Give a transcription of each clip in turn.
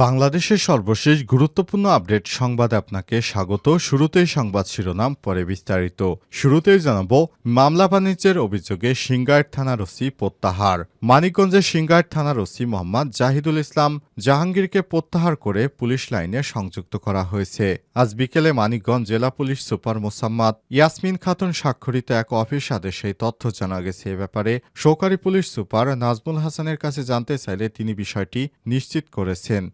বাংলাদেশের সর্বশেষ গুরুত্বপূর্ণ আপডেট সংবাদে আপনাকে স্বাগত। শুরুতেই সংবাদ শিরোনাম, পরে বিস্তারিত। শুরুতেই জানাব, মামলা বাণিজ্যের অভিযোগে সিঙ্গাইর থানার ওসি প্রত্যাহার। মানিকগঞ্জের সিঙ্গাইর থানার ওসি মোহাম্মদ জাহিদুল ইসলাম জাহাঙ্গীরকে প্রত্যাহার করে পুলিশ লাইনে সংযুক্ত করা হয়েছে। আজ বিকেলে মানিকগঞ্জ জেলা পুলিশ সুপার মোসাম্মদ ইয়াসমিন খাতুন স্বাক্ষরিত এক অফিস আদেশে তথ্য জানা গেছে এ ব্যাপারে। সহকারী পুলিশ সুপার নাজমুল হাসানের কাছে জানতে চাইলে তিনি বিষয়টি নিশ্চিত করেছেন।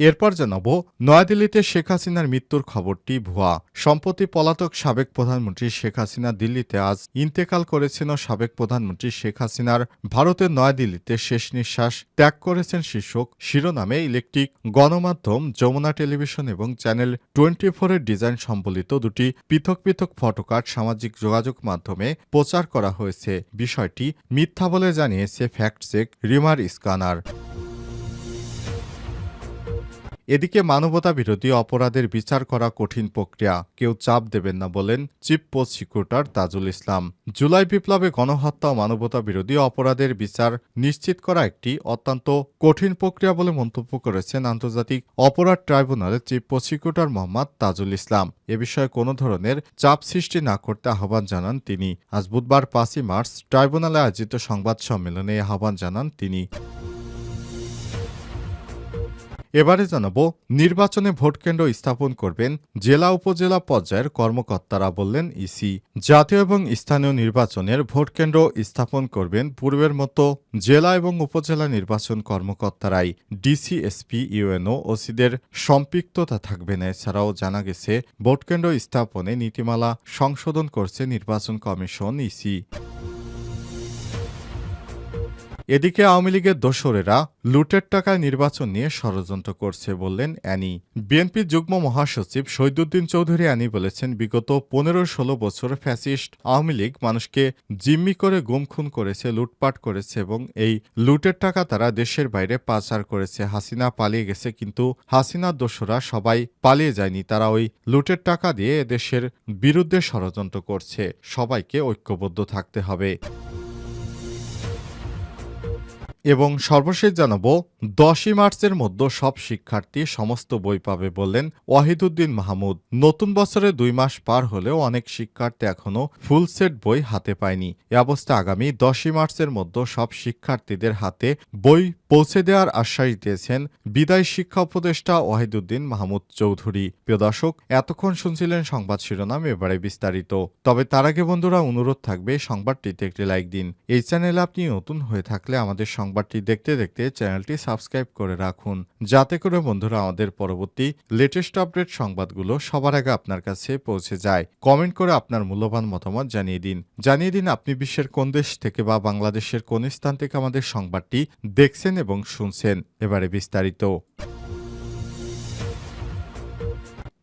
এরপর জানাব, নয়াদিল্লিতে শেখ হাসিনার মৃত্যুর খবরটি ভুয়া। সম্প্রতি পলাতক সাবেক প্রধানমন্ত্রী শেখ হাসিনা দিল্লিতে আজ ইন্তেকাল করেছেন সাবেক প্রধানমন্ত্রী শেখ হাসিনার ভারতের নয়াদিল্লিতে শেষ নিঃশ্বাস ত্যাগ করেছেন শীর্ষক। শিরোনামে ইলেকট্রিক গণমাধ্যম, যমুনা টেলিভিশন এবং চ্যানেল টোয়েন্টি ফোরের ডিজাইন সম্বলিত দুটি পৃথক পৃথক ফটোকার্ড সামাজিক যোগাযোগ মাধ্যমে প্রচার করা হয়েছে। বিষয়টি মিথ্যা বলে জানিয়েছে ফ্যাক্ট চেক রিমার স্কানার এদিকে মানবতা বিরোধী অপরাধের বিচার করা কঠিন প্রক্রিয়া, কেউ চাপ দেবেন না বলেন চিফ প্রসিকিউটর তাজুল ইসলাম। জুলাই বিপ্লবে গণহত্যা ও মানবতা বিরোধী অপরাধের বিচার নিশ্চিত করা একটি অত্যন্ত কঠিন প্রক্রিয়া বলে মন্তব্য করেছেন আন্তর্জাতিক অপরাধ ট্রাইব্যুনালের চিফ প্রসিকিউটর মোহাম্মদ তাজুল ইসলাম। এ বিষয়ে কোনো ধরনের চাপ সৃষ্টি না করতে আহ্বান জানান তিনি। আজ বুধবার পাঁচই মার্চ ট্রাইব্যুনালে আয়োজিত সংবাদ সম্মেলনে আহ্বান জানান তিনি। এবারে জানাব, নির্বাচনে ভোটকেন্দ্র স্থাপন করবেন জেলা উপজেলা পর্যায়ের কর্মকর্তারা বললেন ইসি। জাতীয় এবং স্থানীয় নির্বাচনের ভোটকেন্দ্র স্থাপন করবেন পূর্বের মতো জেলা এবং উপজেলা নির্বাচন কর্মকর্তারাই। ডিসি এসপি ইউএনও, ওসিদের সম্পৃক্ততা থাকবে না। এছাড়াও জানা গেছে, ভোটকেন্দ্র স্থাপনে নীতিমালা সংশোধন করছে নির্বাচন কমিশন ইসি। এদিকে আওয়ামী লীগের দোসরেরা লুটের টাকায় নির্বাচন নিয়ে ষড়যন্ত্র করছে বললেন অ্যানি। বিএনপি যুগ্ম মহাসচিব শহীদুদ্দিন চৌধুরী অ্যানি বলেছেন, বিগত পনেরো ষোলো বছর ফ্যাসিস্ট আওয়ামী লীগ মানুষকে জিম্মি করে গুমখুন করেছে, লুটপাট করেছে এবং এই লুটের টাকা তারা দেশের বাইরে পাচার করেছে। হাসিনা পালিয়ে গেছে কিন্তু হাসিনার দোসরা সবাই পালিয়ে যায়নি। তারা ওই লুটের টাকা দিয়ে দেশের বিরুদ্ধে ষড়যন্ত্র করছে। সবাইকে ঐক্যবদ্ধ থাকতে হবে। এবং সর্বশেষ জানাব, দশই মার্চের মধ্যে সব শিক্ষার্থী সমস্ত বই পাবে বললেন ওয়াহিদুদ্দিন মাহমুদ। নতুন বছরে দুই মাস পার হলেও অনেক শিক্ষার্থী এখনও ফুল সেট বই হাতে পায়নি। এ অবস্থা আগামী দশই মার্চের মধ্যে সব শিক্ষার্থীদের হাতে বই পৌঁছে দেওয়ার আশ্বাস দিয়েছেন বিদায় শিক্ষা উপদেষ্টা ওয়াহিদুদ্দিন মাহমুদ চৌধুরী। প্রিয় দর্শক, এতক্ষণ শুনছিলেন সংবাদ শিরোনাম, এবারে বিস্তারিত। তবে তার আগে বন্ধুরা, অনুরোধ থাকবে সংবাদটিতে একটি লাইক দিন। এই চ্যানেলে আপনি নতুন হয়ে থাকলে আমাদের সংবাদটি দেখতে দেখতে চ্যানেলটি সাবস্ক্রাইব করে রাখুন। যাতে করে বন্ধুরা আমাদের পরবর্তী লেটেস্ট আপডেট সংবাদগুলো সবার আগে আপনার কাছে পৌঁছে যায়। কমেন্ট করে আপনার মূল্যবান মতামত জানিয়ে দিন। জানিয়ে দিন আপনি বিশ্বের কোন দেশ থেকে বা বাংলাদেশের কোন স্থান থেকে আমাদের সংবাদটি দেখছেন এবং শুনছেন। এবারে বিস্তারিত।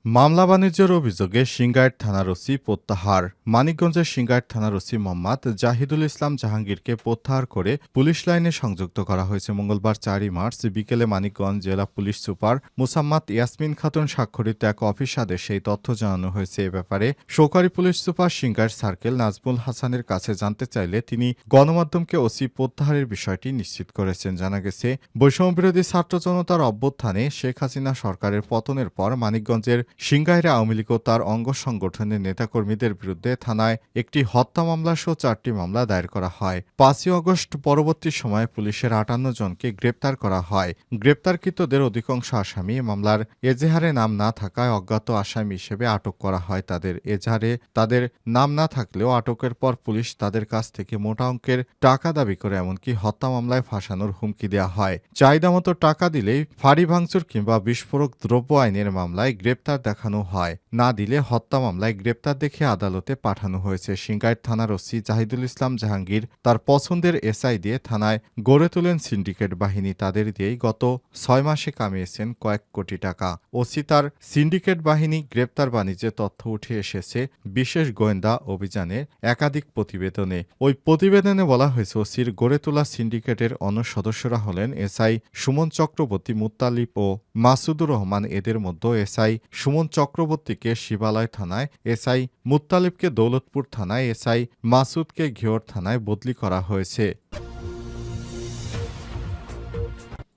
মামলা বাণিজ্যের অভিযোগে সিঙ্গাইর থানার ওসি প্রত্যাহার। মানিকগঞ্জের সিঙ্গাইর থানার ওসি মোহাম্মদ জাহিদুল ইসলাম জাহাঙ্গীরকে প্রত্যাহার করে পুলিশ লাইনে সংযুক্ত করা হয়েছে মঙ্গলবার চারই মার্চ। বিকেলে মানিকগঞ্জ জেলা পুলিশ সুপার মুসাম্মাদ ইয়াসমিন খাতুন স্বাক্ষরিত এক অফিস আদেশে এই তথ্য জানানো হয়েছে। এ ব্যাপারে সহকারী police super Singair circle Nazmul হাসানের কাছে জানতে চাইলে তিনি গণমাধ্যমকে ওসি প্রত্যাহারের বিষয়টি নিশ্চিত করেছেন। জানা গেছে, বৈষম্যবিরোধী ছাত্র জনতার অভ্যুত্থানে শেখ হাসিনা সরকারের পতনের পর মানিকগঞ্জের সিংগাইরে আওয়ামী লীগ ও তার অঙ্গ সংগঠনের নেতাকর্মীদের বিরুদ্ধে থানায় একটি হত্যা মামলা সহ চারটি মামলা দায়ের করা হয়। পাঁচই অগস্ট পরবর্তী সময়ে পুলিশের আটান্ন জনকে গ্রেপ্তার করা হয়। গ্রেপ্তারকৃতদের অধিকাংশ আসামি মামলার এজেহারে নাম না থাকায় অজ্ঞাত আসামি হিসেবে আটক করা হয় তাদের এজাহারে। তাদের নাম না থাকলেও আটকের পর পুলিশ তাদের কাছ থেকে মোটা অঙ্কের টাকা দাবি করে এমনকি হত্যা মামলায় ফাঁসানোর হুমকি দেওয়া হয়। চাহিদা মতো টাকা দিলেই ফাঁড়ি ভাঙচুর কিংবা বিস্ফোরক দ্রব্য আইনের মামলায় গ্রেপ্তার দেখানো হয়। না দিলে হত্যা মামলায় গ্রেপ্তার দেখে আদালতে পাঠানো হয়েছে। সিঙ্গাইর থানার ওসি জাহিদুল ইসলাম জাহাঙ্গীর তার পছন্দের এসআই দিয়ে থানায় গড়ে তোলেন সিন্ডিকেট বাহিনী। তাদের দিয়েই গত ছয় মাসে কামিয়েছেন কয়েক কোটি টাকা। ওসি তার সিন্ডিকেট বাহিনী গ্রেপ্তার বাণিজ্যে তথ্য উঠে এসেছে বিশেষ গোয়েন্দা অভিযানের একাধিক প্রতিবেদনে। ওই প্রতিবেদনে বলা হয়েছে, ওসির গড়ে তোলা সিন্ডিকেটের অন্য সদস্যরা হলেন এসআই সুমন চক্রবর্তী মুত্তালিব ও মাসুদুর রহমান। এদের মধ্যে এসআই সুমন চক্রবর্তীকে শিবালয় থানায়, এসআই মুত্তালিবকে দৌলতপুর থানায়, এসআই মাসুদকে ঘিওর থানায় বদলি করা হয়েছে।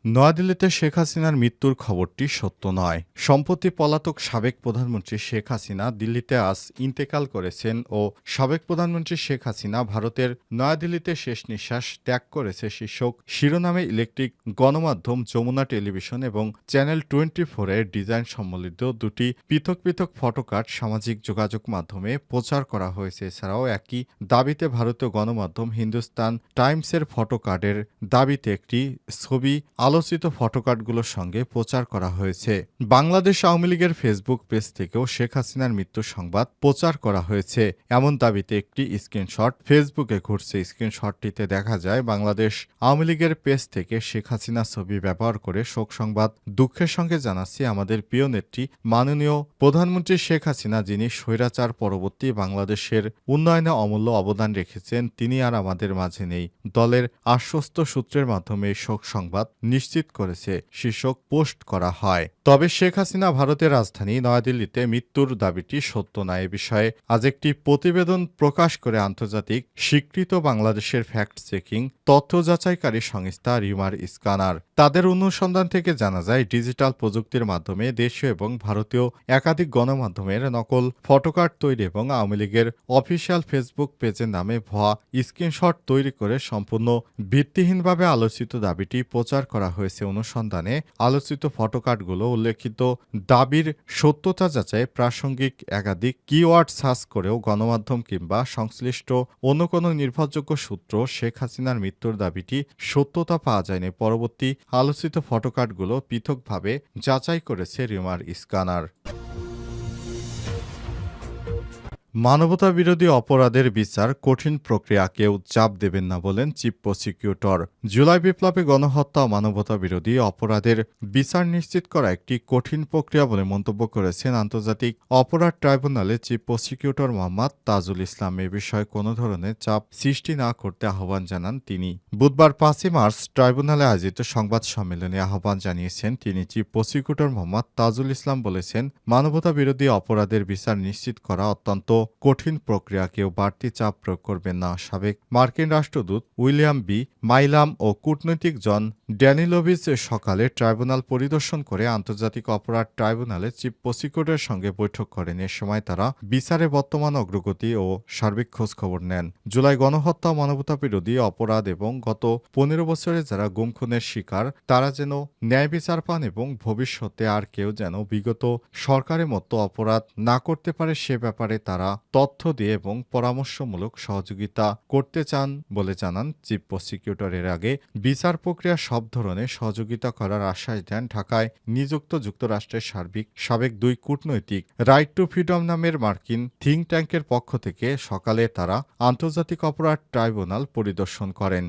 নয়াদিল্লিতে শেখ হাসিনার মৃত্যুর খবরটি সত্য নয়। সম্প্রতি পলাতক সাবেক প্রধানমন্ত্রী শেখ হাসিনা দিল্লিতে আজ ইন্তেকাল করেছেন ও সাবেক প্রধানমন্ত্রী শেখ হাসিনা ভারতের নয়াদিল্লিতে শেষ নিঃশ্বাস ত্যাগ করেছে শীর্ষক শিরোনামে ইলেকট্রিক গণমাধ্যম যমুনা টেলিভিশন এবং চ্যানেল টোয়েন্টি ফোরের ডিজাইন সম্বলিত দুটি পৃথক পৃথক ফটোকার্ড সামাজিক যোগাযোগ মাধ্যমে প্রচার করা হয়েছে। এছাড়াও একই দাবিতে ভারতীয় গণমাধ্যম হিন্দুস্তান টাইমসের ফটোকার্ডের দাবিতে একটি ছবি আলোচিত ফটোকার্ডগুলোর সঙ্গে প্রচার করা হয়েছে। বাংলাদেশ আওয়ামী লীগের ফেসবুক পেজ থেকেও শেখ হাসিনার মৃত্যুর সংবাদ প্রচার করা হয়েছে। এমন দাবিতে একটি স্ক্রিনশট ফেসবুকে ঘুরছে। স্ক্রিনশটটিতে দেখা যায়, বাংলাদেশ আওয়ামী লীগের পেজ থেকে শেখ হাসিনা ছবি ব্যবহার করে শোক সংবাদ, দুঃখের সঙ্গে জানাচ্ছি আমাদের প্রিয় নেত্রী, মাননীয় প্রধানমন্ত্রী শেখ হাসিনা, যিনি স্বৈরাচার পরবর্তী বাংলাদেশের উন্নয়নে অমূল্য অবদান রেখেছেন, তিনি আর আমাদের মাঝে নেই। দলের আশ্বস্ত সূত্রের মাধ্যমে শোক সংবাদ নিশ্চিত করেছে, শীর্ষক পোস্ট করা হয়। তবে শেখ হাসিনা ভারতের রাজধানী নয়াদিল্লিতে মৃত্যুর দাবিটি সত্য না এ বিষয়ে। আজ একটি প্রতিবেদন প্রকাশ করে আন্তর্জাতিক স্বীকৃত বাংলাদেশের ফ্যাক্ট চেকিং তথ্য যাচাইকারী সংস্থা রিমার স্কানার তাদের অনুসন্ধান থেকে জানা যায়, ডিজিটাল প্রযুক্তির মাধ্যমে দেশীয় এবং ভারতীয় একাধিক গণমাধ্যমের নকল ফটোকার্ড তৈরি এবং আওয়ামী লীগের অফিসিয়াল ফেসবুক পেজের নামে ভুয়া স্ক্রিনশট তৈরি করে সম্পূর্ণ ভিত্তিহীনভাবে আলোচিত দাবিটি প্রচার করা হয়েছে অনুসন্ধানে আলোচিত ফটোকার্ডগুলো উল্লেখিত দাবির সত্যতা যাচাই, প্রাসঙ্গিক একাধিক কিওয়ার্ড সার্চ করেও গণমাধ্যম কিংবা সংশ্লিষ্ট অন্য কোনো নির্ভরযোগ্য সূত্র শেখ হাসিনার মৃত্যুর দাবিটি সত্যতা পাওয়া যায়নি। পরবর্তী আলোচিত ফটোকার্ডগুলো পৃথকভাবে যাচাই করেছে রিমার স্কানার। মানবতা বিরোধী অপরাধের বিচার কঠিন প্রক্রিয়া কেউ চাপ দেবেন না বলেন চিফ প্রসিকিউটর। জুলাই বিপ্লবে গণহত্যা মানবতা বিরোধী অপরাধের বিচার নিশ্চিত করা একটি কঠিন প্রক্রিয়া বলে মন্তব্য করেছেন আন্তর্জাতিক অপরাধ ট্রাইব্যুনালে চিফ প্রসিকিউটর মোহাম্মদ তাজুল ইসলাম। এ বিষয়ে কোনো ধরনের চাপ সৃষ্টি না করতে আহ্বান জানান তিনি। বুধবার পাঁচই মার্চ ট্রাইব্যুনালে আয়োজিত সংবাদ সম্মেলনে আহ্বান জানিয়েছেন তিনি। চিফ প্রসিকিউটর মোহাম্মদ তাজুল ইসলাম বলেছেন মানবতা বিরোধী অপরাধের বিচার নিশ্চিত করা অত্যন্ত কঠিন প্রক্রিয়া কেউ বাড়তি চাপ প্রয়োগ করবে না, সাবেক মার্কিন রাষ্ট্রদূত উইলিয়াম বি মাইলাম ও কূটনৈতিক জন ড্যানিলোভিচ সকালে ট্রাইব্যুনাল পরিদর্শন করে আন্তর্জাতিক অপরাধ ট্রাইব্যুনালে চিফ প্রসিকিউটরের সঙ্গে বৈঠক করেন। এ সময় তারা বিচারে বর্তমান অগ্রগতি ও সার্বিক খোঁজ খবর নেন। জুলাই গণহত্যা, মানবতা বিরোধী অপরাধ এবং গত পনেরো বছরে যারা গুম খুনের শিকার, তারা যেন ন্যায় বিচার পান এবং ভবিষ্যতে আর কেউ যেন বিগত সরকারের মতো অপরাধ না করতে পারে সে ব্যাপারে তারা তথ্য দিয়ে এবং পরামর্শমূলক সহযোগিতা করতে চান বলে জানান চিফ প্রসিকিউটর এর আগে। বিচার প্রক্রিয়া সব ধরনের সহযোগিতা করার আশ্বাস দেন ঢাকায় নিযুক্ত যুক্তরাষ্ট্রের সার্বিক সাবেক দুই কূটনৈতিক রাইট টু ফ্রিডম নামের মার্কিন থিঙ্ক ট্যাঙ্কের পক্ষ থেকে সকালে তারা আন্তর্জাতিক অপরাধ ট্রাইব্যুনাল পরিদর্শন করেন।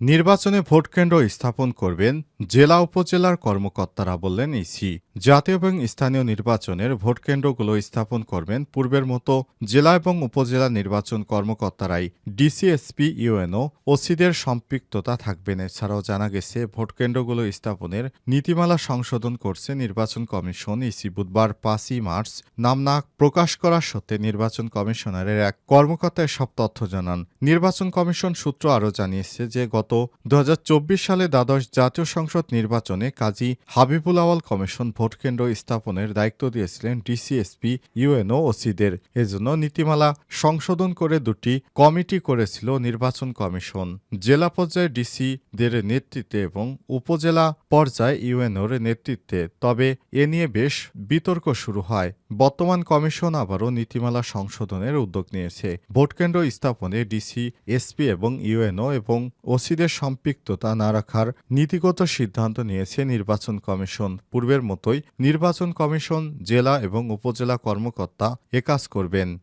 নির্বাচনে ভোটকেন্দ্র স্থাপন করবেন জেলা উপজেলার কর্মকর্তারা বললেন ইসি। জাতীয় এবং স্থানীয় নির্বাচনের ভোটকেন্দ্রগুলো স্থাপন করবেন পূর্বের মতো জেলা এবং উপজেলা নির্বাচন কর্মকর্তারাই। ডিসিএসপি, ইউএনও, ওসিদের সম্পৃক্ততা থাকবেন এছাড়াও জানা গেছে, ভোটকেন্দ্রগুলো স্থাপনের নীতিমালা সংশোধন করছে নির্বাচন কমিশন ইসি। বুধবার পাঁচই মার্চ নাম না প্রকাশ করা সত্ত্বে নির্বাচন কমিশনারের এক কর্মকর্তা সব তথ্য জানান। নির্বাচন কমিশন সূত্র আরও জানিয়েছে যে, গত দু হাজার চব্বিশ সালে দ্বাদশ জাতীয় সংসদ নির্বাচনে কাজী হাবিবুল আওয়াল কমিশন ভোটকেন্দ্র স্থাপনের দায়িত্ব দিয়েছিলেন ডিসিএসপি, ইউএনও ওসিদের এজন্য নীতিমালা সংশোধন করে দুটি কমিটি করেছিল নির্বাচন কমিশন। জেলা পর্যায়ে ডিসিদের নেতৃত্বে এবং উপজেলা পর্যায়ে ইউএনওর নেতৃত্বে। তবে এ নিয়ে বেশ বিতর্ক শুরু হয়। বর্তমান কমিশন আবারও নীতিমালা সংশোধনের উদ্যোগ নিয়েছে। ভোটকেন্দ্র স্থাপনে ডিসি এসপি এবং ইউএনও এবং ওসিদের সম্পৃক্ততা না রাখার নীতিগত সিদ্ধান্ত নিয়েছে নির্বাচন কমিশন। পূর্বের মতোই নির্বাচন কমিশন, জেলা এবং উপজেলা কর্মকর্তা একাজ করবেন।